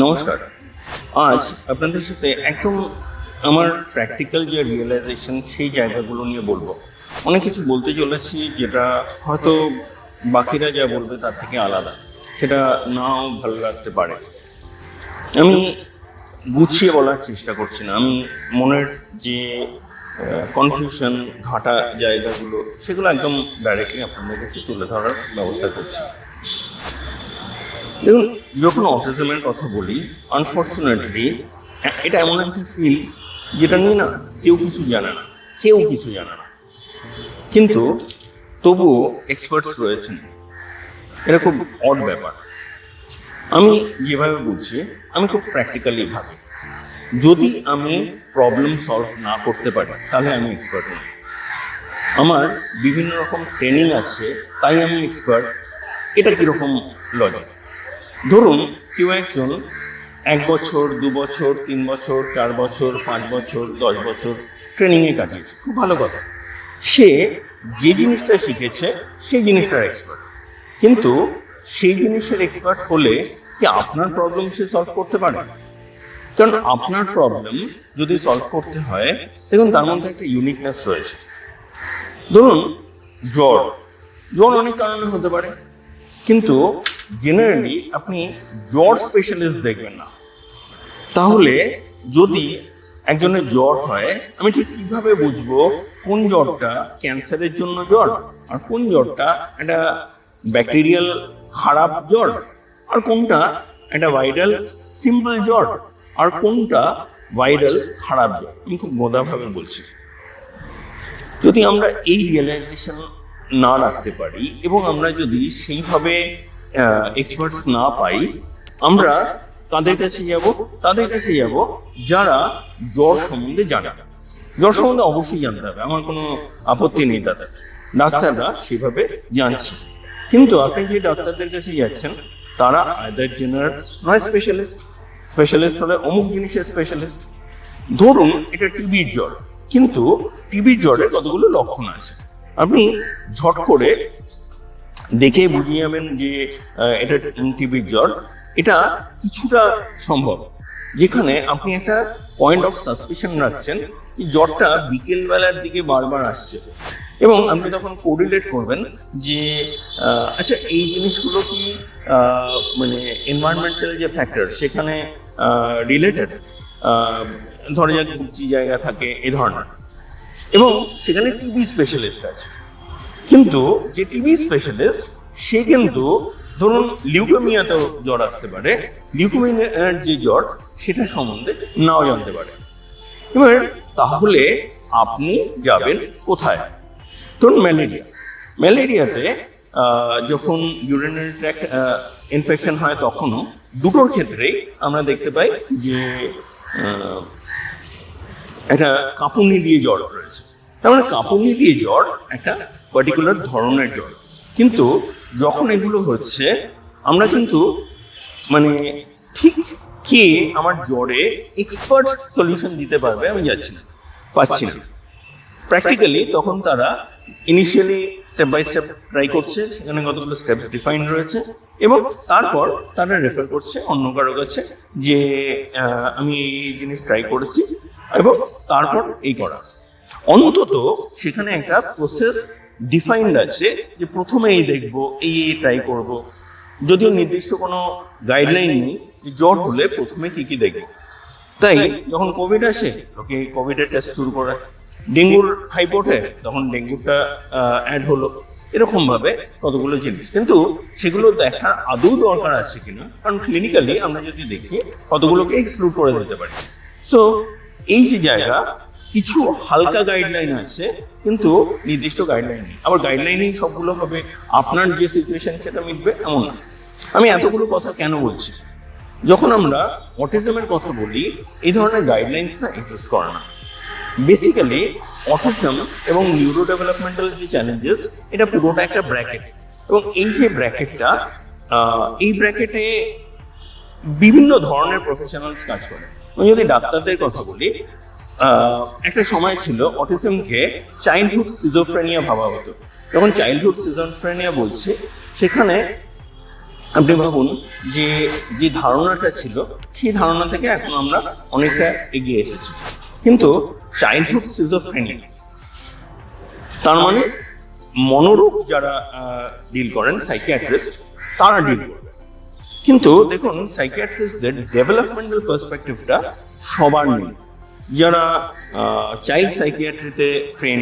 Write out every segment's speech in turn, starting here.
নমস্কার। আজ আপনাদের সাথে একদম আমার প্র্যাকটিক্যাল যে রিয়েলাইজেশন সেই জায়গাগুলো নিয়ে বলব। অনেক কিছু বলতে চলেছি যেটা হয়তো বাকিরা যা বলবে তার থেকে আলাদা। সেটা নাও ভালো লাগতে পারে। আমি গুছিয়ে বলার চেষ্টা করছি না। আমি মনের যে কনফিউশন ঘাটা জায়গাগুলো, সেগুলো একদম ডাইরেক্টলি আপনাদের কাছে তুলে ধরার ব্যবস্থা করছি। দেখুন যখন অটিজমের কথা বলি আনফর্চুনেটলি এটা এমন একটা ফিল্ড যেটা নিয়ে না কেউ কিছু জানে না, কেউ কিছু জানে না। কিন্তু তবুও এক্সপার্টস রয়েছেন। এটা খুব অড ব্যাপার। আমি যেভাবে বলছি, আমি খুব প্র্যাকটিক্যালি ভাবি। যদি আমি প্রবলেম সলভ না করতে পারি, তাহলে আমি এক্সপার্ট নই। আমার বিভিন্ন রকম ট্রেনিং আছে, তাই আমি এক্সপার্ট এটা কীরকম লজিক ধরুন, কেউ একজন এক বছর, দু বছর, তিন বছর, চার বছর, পাঁচ বছর, দশ বছর ট্রেনিংয়ে কাটিয়েছে। খুব ভালো কথা। সে যে জিনিসটা শিখেছে, সেই জিনিসটার এক্সপার্ট কিন্তু সেই জিনিসের এক্সপার্ট হলে কি আপনার প্রবলেম সে সলভ করতে পারে? কারণ আপনার প্রবলেম যদি সলভ করতে হয়, দেখুন, তার মধ্যে একটা ইউনিকনেস রয়েছে। ধরুন, জ্বর। জ্বর অনেক কারণে হতে পারে। কিন্তু জেনারেলি আপনি জ্বর স্পেশালিস্ট দেখবেন না। তাহলে যদি একজনের জ্বর হয়, আমি ঠিক কীভাবে বুঝব কোন জ্বরটা ক্যান্সারের জন্য জ্বর আর কোন জ্বরটা একটা ব্যাকটেরিয়াল খারাপ জ্বর? আর কোনটা একটা ভাইরাল সিম্পল জ্বর? আর কোনটা ভাইরাল খারাপ জ্বর? আমি খুব গোদাভাবে বলছি। যদি আমরা এই রিয়েলাইজেশন না রাখতে পারি এবং আমরা যদি সেইভাবে এক্সপার্টস না পাই, আমরা তাদের কাছে যাব, তাদের কাছে যাব, যারা জ্বর সম্বন্ধে জানে। জ্বর সম্বন্ধে অবশ্যই জানতে হবে, আমার কোনো আপত্তি নেই তাদের ডাক্তাররা সেভাবে জানছে। কিন্তু আপনি যে ডাক্তারদের কাছে যাচ্ছেন, তারা আদার জেনারেল নয় স্পেশালিস্ট স্পেশালিস্ট হলে অমুক জিনিসের স্পেশালিস্ট ধরুন, এটা টিবির জ্বর। কিন্তু টিবির জ্বরের কতগুলো লক্ষণ আছে? আপনি ঝট করে দেখে বুঝিয়ে যাবেন যে এটা টিবির জ্বর এটা কিছুটা সম্ভব। যেখানে আপনি একটা পয়েন্ট অফ সাসপিশন রাখছেন যে জ্বরটা বিকেলবেলার দিকে বারবার আসছে। এবং আপনি তখন কোরিলেট করবেন যে আচ্ছা এই জিনিসগুলো কি মানে এনভায়রনমেন্টাল যে ফ্যাক্টর সেখানে রিলেটেড ধরে যাক জায়গা থাকে এ ধরনের। এবং সেখানে টিবি স্পেশালিস্ট আছে। কিন্তু যে টিবি স্পেশালিস্ট সে কিন্তু ধরুন লিউকেমিয়াতেও জ্বর আসতে পারে লিউকেমিয়ার যে জ্বর, সেটা সম্বন্ধে নাও জানতে পারে। এবার তাহলে আপনি যাবেন কোথায়? ধরুন ম্যালেরিয়া। ম্যালেরিয়াতে যখন ইউরিনারি ট্র্যাক্ট ইনফেকশন হয় তখনও দুটোর ক্ষেত্রেই আমরা দেখতে পাই যে একটা কাঁপুনি দিয়ে জ্বর রয়েছে। তার মানে কাঁপুনি দিয়ে জ্বর একটা পার্টিকুলার ধরনের জ্বর কিন্তু যখন এগুলো হচ্ছে, আমরা কিন্তু মানে ঠিক কে আমার জ্বরে এক্সপার্ট সলিউশন দিতে পারবে আমি যাচ্ছি না, পাচ্ছি না। প্র্যাকটিক্যালি তখন তারা initially step by step try করছে, সেখানে কতগুলো স্টেপস ডিফাইন রয়েছে এবং তারপর তারা রেফার করছে অন্য কারও কাছে যে আমি এই জিনিস ট্রাই করেছি এবং তারপর এই করা। অন্তত সেখানে একটা প্রসেস ডিফাইন্ড আছে যে প্রথমে এই দেখব এই এই ট্রাই করব। যদিও নির্দিষ্ট কোনো গাইডলাইন নেই যে জ্বর হলে প্রথমে কি কি দেখব। তাই যখন কোভিড আসে লোকে কোভিডের টেস্ট শুরু করে। ডেঙ্গুর হাইপ ওঠে তখন ডেঙ্গুটা অ্যাড হলো। এরকমভাবে কতগুলো জিনিস। কিন্তু সেগুলো দেখার আদৌ দরকার আছে কিনা কারণ ক্লিনিক্যালি আমরা যদি দেখি কতগুলোকে এক্সক্লুড করে দিতে পারি। সো এই যে জায়গা কিছু হালকা গাইডলাইন আছে, কিন্তু নির্দিষ্ট গাইডলাইন নেই। আবার গাইডলাইনেই সবগুলো হবে, আপনার যে সিচুয়েশন সেটা মিটবে, এমন না। আমি এতগুলো কথা কেন বলছি? যখন আমরা অটিজমের কথা বলি, এই ধরনের গাইডলাইন্স না এক্সিস্ট করে না। বেসিক্যালি অটিজম এবং নিউরো ডেভেলপমেন্টাল যে চ্যালেঞ্জেস এটা পুরোটা একটা ব্র্যাকেট এবং এই যে ব্র্যাকেটটা এই ব্র্যাকেটে বিভিন্ন ধরনের প্রফেশনালস কাজ করে। আমি যদি ডাক্তারদের কথা বলি একটা সময় ছিল অটিজমকে চাইল্ডহুড সিজোফ্রেনিয়া ভাবা হতো। যখন চাইল্ডহুড সিজোফ্রেনিয়া বলছি, সেখানে আপনি ভাবুন যে যে ধারণাটা ছিল, সেই ধারণা থেকে এখন আমরা অনেকটা এগিয়ে এসেছি। কিন্তু চাইল্ডহুড সিজোফ্রেনিয়া তার মানে মনোরোগ যারা ডিল করেন সাইকিয়াট্রিস্ট তারা ডিল করেন কিন্তু দেখুন সাইকিয়াট্রিস্টদের ডেভেলপমেন্টাল পার্সপেক্টিভটা সবার নেই। যারা চাইল্ড সাইকিয়াট্রিতে ট্রেন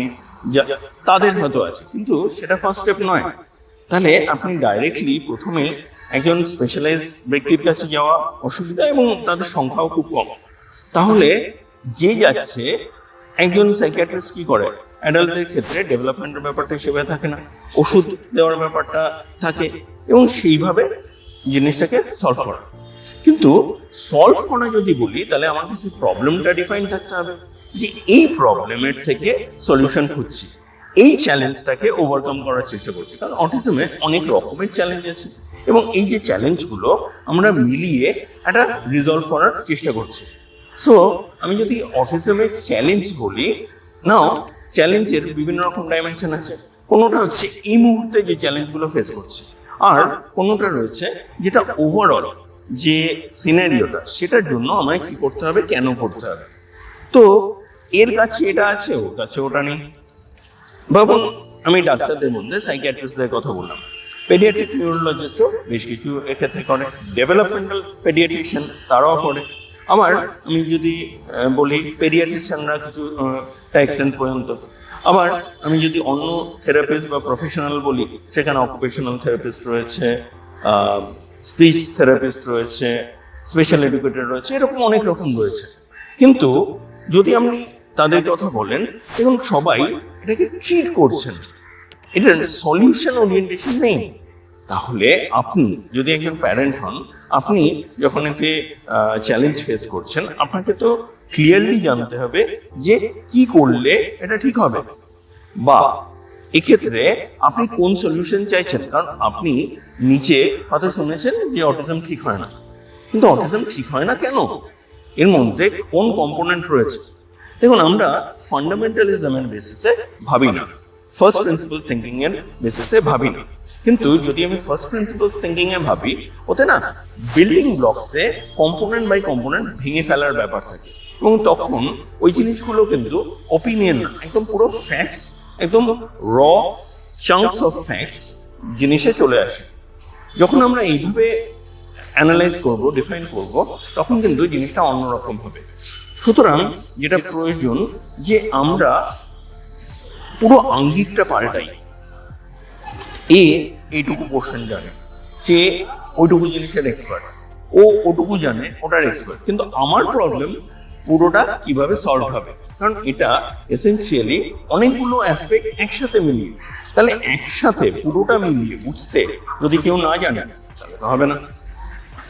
তাদের হয়তো আছে। কিন্তু সেটা ফার্স্ট স্টেপ নয়। তাহলে আপনি ডাইরেক্টলি প্রথমে একজন স্পেশালাইজ ব্যক্তির কাছে যাওয়া অসুবিধা এবং তাদের সংখ্যাও খুব কম। তাহলে যে যাচ্ছে, একজন সাইকিয়াট্রিস্ট কি করে? অ্যাডাল্টদের ক্ষেত্রে ডেভেলপমেন্টের ব্যাপারটা হিসেবে থাকে না, ওষুধ দেওয়ার ব্যাপারটা থাকে এবং সেইভাবে জিনিসটাকে সলভ করা। কিন্তু সলভ করা যদি বলি তাহলে আমার কাছে প্রবলেমটা ডিফাইন থাকতে হবে। যে এই প্রবলেমের থেকে সলিউশন খুঁজছি। এই চ্যালেঞ্জটাকে ওভারকাম করার চেষ্টা করছি। কারণ অটিজমে অনেক রকমের চ্যালেঞ্জ আছে। এবং এই যে চ্যালেঞ্জগুলো আমরা মিলিয়ে একটা রিজলভ করার চেষ্টা করছি। সো আমি যদি অটিজমের চ্যালেঞ্জ বলি নাও চ্যালেঞ্জের বিভিন্ন রকম ডাইমেনশন আছে। কোনোটা হচ্ছে এই মুহূর্তে যে চ্যালেঞ্জগুলো ফেস করছে। আর কোনোটা রয়েছে যেটা ওভারঅল যে সিনারিওটা সেটার জন্য আমায় কি করতে হবে কেন করতে হবে? তো এর কাছে এটা আছে ওর কাছে ওটা নেই। ভাবুন আমি ডাক্তারদের মধ্যে সাইকিয়াট্রিস্টদের কথা বললাম। পেডিয়াট্রিক নিউরোলজিস্টও বেশ কিছু এক্ষেত্রে করে। ডেভেলপমেন্টাল পেডিয়াট্রিশিয়ান তারাও করে। আমার আমি যদি বলি পেডিয়াট্রিশিয়ানরা কিছু এক্সটেন্ট পর্যন্ত। আবার আমি যদি অন্য থেরাপিস্ট বা প্রফেশনাল বলি সেখানে অকুপেশনাল থেরাপিস্ট রয়েছে স্পিচ থেরাপিস্ট রয়েছে স্পেশাল এডুকেটর রয়েছে, এরকম অনেক রকম রয়েছে। কিন্তু যদি আপনি তাদের কথা বলেন, দেখুন সবাই এটাকে ট্রিট করছেন। এটার সলিউশন ওরিয়েন্টেশন নেই। তাহলে আপনি যদি একজন প্যারেন্ট হন, আপনি যখন এতে চ্যালেঞ্জ ফেস করছেন, আপনাকে তো ক্লিয়ারলি জানতে হবে যে কি করলে এটা ঠিক হবে। বা এক্ষেত্রে আপনি কোন সলিউশন চাইছেন? কারণ আপনি নিচে হয়তো শুনেছেন যে অটিজম ঠিক হয় না। কিন্তু অটিজম ঠিক হয় না কেন? এর মধ্যে কোন কম্পোনেন্ট রয়েছে? দেখুন, আমরা ফান্ডামেন্টালিজমের বেসিসে ভাবি না। ফার্স্ট প্রিন্সিপাল থিঙ্কিং এর বেসিসে ভাবি না। কিন্তু যদি আমি ফার্স্ট প্রিন্সিপাল থিঙ্কিং এ ভাবি, ওতে না বিল্ডিং ব্লকসে কম্পোনেন্ট বাই কম্পোনেন্ট ভেঙে ফেলার ব্যাপার থাকে। এবং তখন ওই জিনিসগুলো কিন্তু অপিনিয়ন না, একদম পুরো ফ্যাক্টস একদম র চাংস অফ ফ্যাক্টস জিনিসে চলে আসে। যখন আমরা এইভাবে অ্যানালাইজ করব ডিফাইন করব, তখন কিন্তু জিনিসটা অন্যরকম হবে। সুতরাং যেটা প্রয়োজন যে আমরা পুরো আঙ্গিকটা পাল্টাই। এ এইটুকু পোর্শন জানে। সে ওইটুকু জিনিসের এক্সপার্ট ও ওটুকু জানে, ওটার এক্সপার্ট কিন্তু আমার প্রবলেম পুরোটা কীভাবে সলভ হবে? কারণ এটা এসেনশিয়ালি অনেকগুলো অ্যাসপেক্ট একসাথে মিলিয়ে। তাহলে একসাথে পুরোটা মিলিয়ে বুঝতে যদি কেউ না জানে, তাহলে তো হবে না।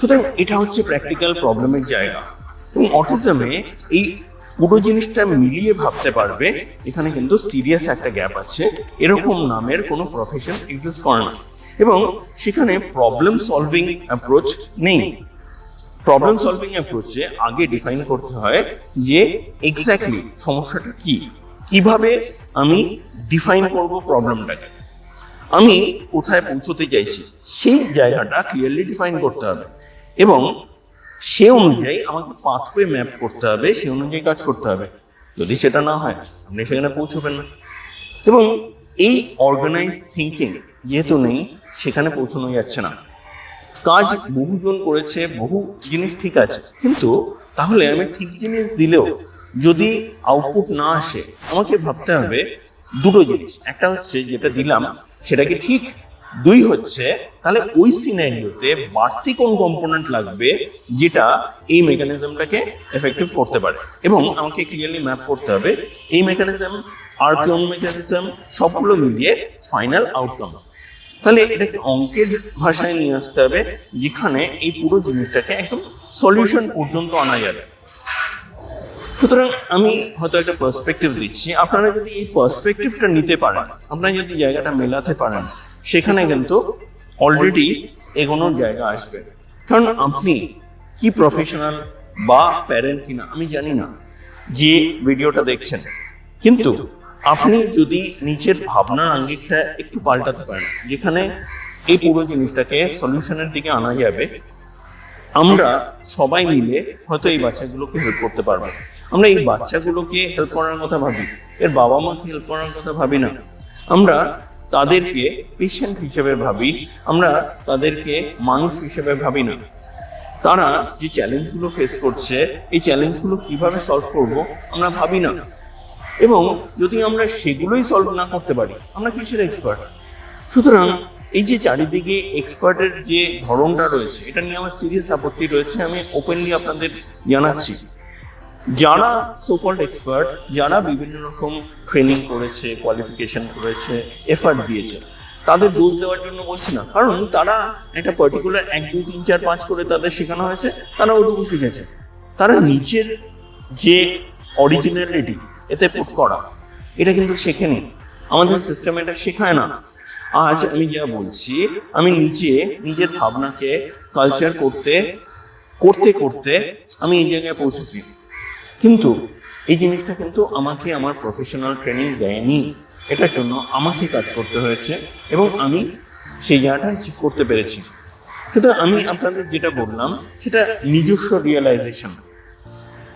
সুতরাং এটা হচ্ছে প্র্যাকটিক্যাল প্রবলেমের জায়গা। এবং অটিজমে এই পুরো জিনিসটা মিলিয়ে ভাবতে পারবে, এখানে কিন্তু সিরিয়াস একটা গ্যাপ আছে। এরকম নামের কোনো প্রফেশন এক্সিস্ট করে না। এবং সেখানে প্রবলেম সলভিং অ্যাপ্রোচ নেই। প্রবলেম সলভিং অ্যাপ্রোচে আগে ডিফাইন করতে হয় যে এক্স্যাক্টলি সমস্যাটা কি। কীভাবে আমি ডিফাইন করব প্রবলেমটাকে আমি কোথায় পৌঁছতে চাইছি সেই জায়গাটা ক্লিয়ারলি ডিফাইন করতে হবে। এবং সে অনুযায়ী আমাকে পাথওয়ে ম্যাপ করতে হবে সে অনুযায়ী কাজ করতে হবে। যদি সেটা না হয় আপনি সেখানে পৌঁছবেন না। এবং এই অর্গানাইজ থিঙ্কিং যেহেতু নেই সেখানে পৌঁছানো যাচ্ছে না। কাজ বহুজন করেছে, বহু জিনিস ঠিক আছে। কিন্তু তাহলে আমি ঠিক জিনিস দিলেও যদি আউটপুট না আসে, আমাকে ভাবতে হবে দুটো জিনিস। একটা হচ্ছে যেটা দিলাম, সেটা কি ঠিক? দুই হচ্ছে, তাহলে ওই সিনারিওতে বাড়তি কোন কম্পোনেন্ট লাগবে যেটা এই মেকানিজমটাকে এফেক্টিভ করতে পারে? এবং আমাকে ক্লিয়ারলি ম্যাপ করতে হবে, এই মেকানিজম আর কোন মেকানিজম সবগুলো মিলিয়ে ফাইনাল আউটকাম তাহলে এটাকে অঙ্কের ভাষায় নিয়ে আসতে হবে, যেখানে এই পুরো জিনিসটাকে একদম সলিউশন পর্যন্ত আনা যাবে। সুতরাং আমি হয়তো একটা পার্সপেক্টিভ দিচ্ছি। আপনারা যদি এই পার্সপেক্টিভটা নিতে পারেন, আপনারা যদি জায়গাটা মেলাতে পারেন, সেখানে কিন্তু অলরেডি এগোনোর জায়গা আসবে। কারণ আপনি কি প্রফেশনাল বা প্যারেন্ট কিনা, আমি জানি না, যে ভিডিওটা দেখছেন। কিন্তু আপনি যদি নিচের ভাবনার আঙ্গিকটা একটু পাল্টাতে পারেন, যেখানে এই পুরো জিনিসটাকে সলিউশনের দিকে আনা যাবে, আমরা সবাই মিলে হয়তো এই বাচ্চাগুলোকে হেল্প করতে পারব। আমরা এই বাচ্চাগুলোকে হেল্প করার কথা ভাবি, এর বাবা মাকে হেল্প করার কথা ভাবি না। আমরা তাদেরকে পেশেন্ট হিসেবে ভাবি, আমরা তাদেরকে মানুষ হিসেবে ভাবি না। তারা যে চ্যালেঞ্জগুলো ফেস করছে, এই চ্যালেঞ্জগুলো কীভাবে সলভ করব আমরা ভাবি না। এবং যদি আমরা সেগুলোই সলভ না করতে পারি, আমরা কিসের এক্সপার্ট সুতরাং এই যে চারিদিকে এক্সপার্টের যে ধরনটা রয়েছে, এটা নিয়ে আমার সিরিয়াস আপত্তি রয়েছে, আমি ওপেনলি আপনাদের জানাচ্ছি। যারা সোকল্ড এক্সপার্ট যারা বিভিন্ন রকম ট্রেনিং করেছে কোয়ালিফিকেশন করেছে এফার্ট দিয়েছে, তাদের দোষ দেওয়ার জন্য বলছি না। কারণ তারা একটা পার্টিকুলার এক, দুই, তিন, চার, পাঁচ করে তাদের শেখানো হয়েছে, তারা ওটুকু শিখেছে। তারা নিচের যে অরিজিনালিটি এতে পুট করা। এটা কিন্তু শেখে শেখেনি আমাদের সিস্টেম এটা শেখায় না। আজ আমি যা বলছি, আমি নিজে নিজের ভাবনাকে কালচার করতে করতে করতে আমি এই জায়গায় পৌঁছেছি। কিন্তু এই জিনিসটা কিন্তু আমাকে আমার প্রফেশনাল ট্রেনিং দেয়নি। এটার জন্য আমাকে কাজ করতে হয়েছে এবং আমি সেই জায়গাটা অ্যাচিভ করতে পেরেছি। সুতরাং আমি আপনাদের যেটা বললাম, সেটা নিজস্ব রিয়েলাইজেশন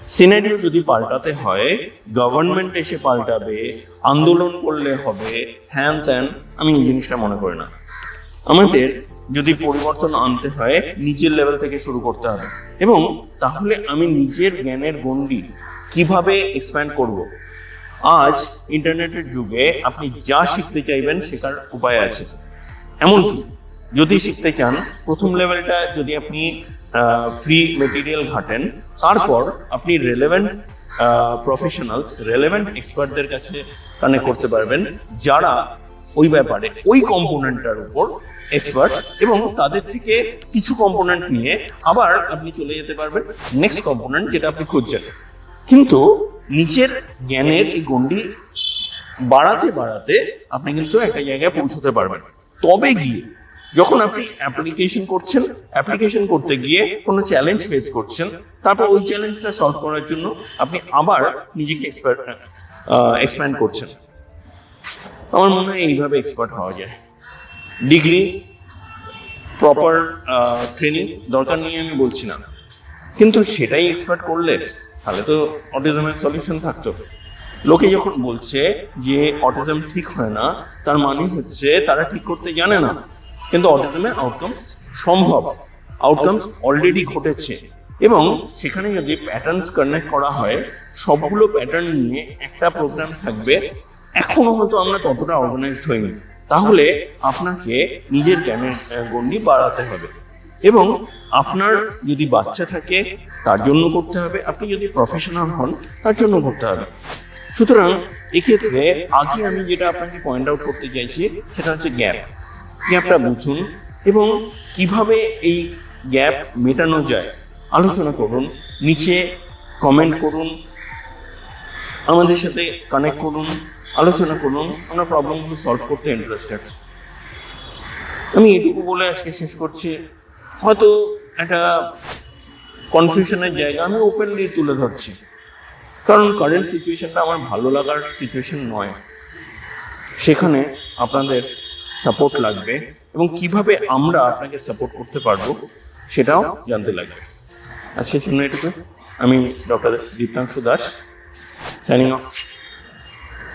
সিনারিও যদি পাল্টাতে হয় গভর্নমেন্ট এসে পাল্টাবে, আন্দোলন করলে হবে হ্যান ত্যান আমি এই জিনিসটা মনে করি না। আমাদের যদি পরিবর্তন আনতে হয় নিচের লেভেল থেকে শুরু করতে হবে। এবং তাহলে আমি নিজের জ্ঞানের গণ্ডি কীভাবে এক্সপ্যান্ড করব? আজ ইন্টারনেটের যুগে আপনি যা শিখতে চাইবেন, শেখার উপায় আছে। এমনকি যদি শিখতে চান, প্রথম লেভেলটা যদি আপনি ফ্রি মেটেরিয়াল ঘাটেন, তারপর আপনি রেলেভেন্ট প্রফেশনালস রেলেভেন্ট এক্সপার্টদের কাছে কানেক্ট করতে পারবেন, যারা ওই ব্যাপারে, ওই কম্পোনেন্টটার উপর এক্সপার্ট এবং তাদের থেকে কিছু কম্পোনেন্ট নিয়ে আবার আপনি চলে যেতে পারবেন নেক্সট কম্পোনেন্ট যেটা আপনি খুঁজছেন। কিন্তু নিচের জ্ঞানের এই গণ্ডি বাড়াতে বাড়াতে আপনি কিন্তু একটা জায়গায় পৌঁছতে পারবেন। তবে গিয়ে যখন আপনি অ্যাপ্লিকেশন করছেন অ্যাপ্লিকেশন করতে গিয়ে কোনো চ্যালেঞ্জ ফেস করছেন, তারপর ওই চ্যালেঞ্জটা সলভ করার জন্য আপনি আবার নিজেকে এক্সপার্ট এক্সপ্যান্ড করছেন। আমার মনে হয় এইভাবে এক্সপার্ট হওয়া যায়। ডিগ্রি প্রপার ট্রেনিং দরকার নিয়ে আমি বলছি না। কিন্তু সেটাই এক্সপার্ট করলে তাহলে তো অটিজমের সলিউশন থাকতো। লোকে যখন বলছে যে অটিজম ঠিক হয় না, তার মানে হচ্ছে তারা ঠিক করতে জানে না। কিন্তু অটিজমের আউটকামস সম্ভব। আউটকামস অলরেডি ঘটেছে। এবং সেখানে যদি প্যাটার্নস কানেক্ট করা হয়, সবগুলো প্যাটার্ন নিয়ে একটা প্রোগ্রাম থাকবে। এখনও হয়তো আমরা ততটা অর্গানাইজড হইনি। তাহলে আপনাকে নিজের জ্ঞানের গণ্ডি বাড়াতে হবে। এবং আপনার যদি বাচ্চা থাকে, তার জন্য করতে হবে। আপনি যদি প্রফেশনাল হন, তার জন্য করতে হবে। সুতরাং এক্ষেত্রে আগে আমি যেটা আপনাকে পয়েন্ট আউট করতে চাইছি, সেটা হচ্ছে গ্যাপ গ্যাপটা বুঝুন এবং কীভাবে এই গ্যাপ মেটানো যায় আলোচনা করুন, নিচে কমেন্ট করুন, আমাদের সাথে কানেক্ট করুন, আলোচনা করুন, আমরা প্রবলেমগুলো সলভ করতে ইন্টারেস্টেড আমি এটুকু বলে আজকে শেষ করছি। হয়তো একটা কনফিউশনের জায়গা আমি ওপেনলি তুলে ধরছি। কারণ কারেন্ট সিচুয়েশনটা আমার ভালো লাগার সিচুয়েশন নয়। সেখানে আপনাদের সাপোর্ট লাগবে এবং কীভাবে আমরা আপনাকে সাপোর্ট করতে পারব সেটাও জানতে লাগবে। আজকের জন্য এটুকু আমি doctor Diptanshu Das signing off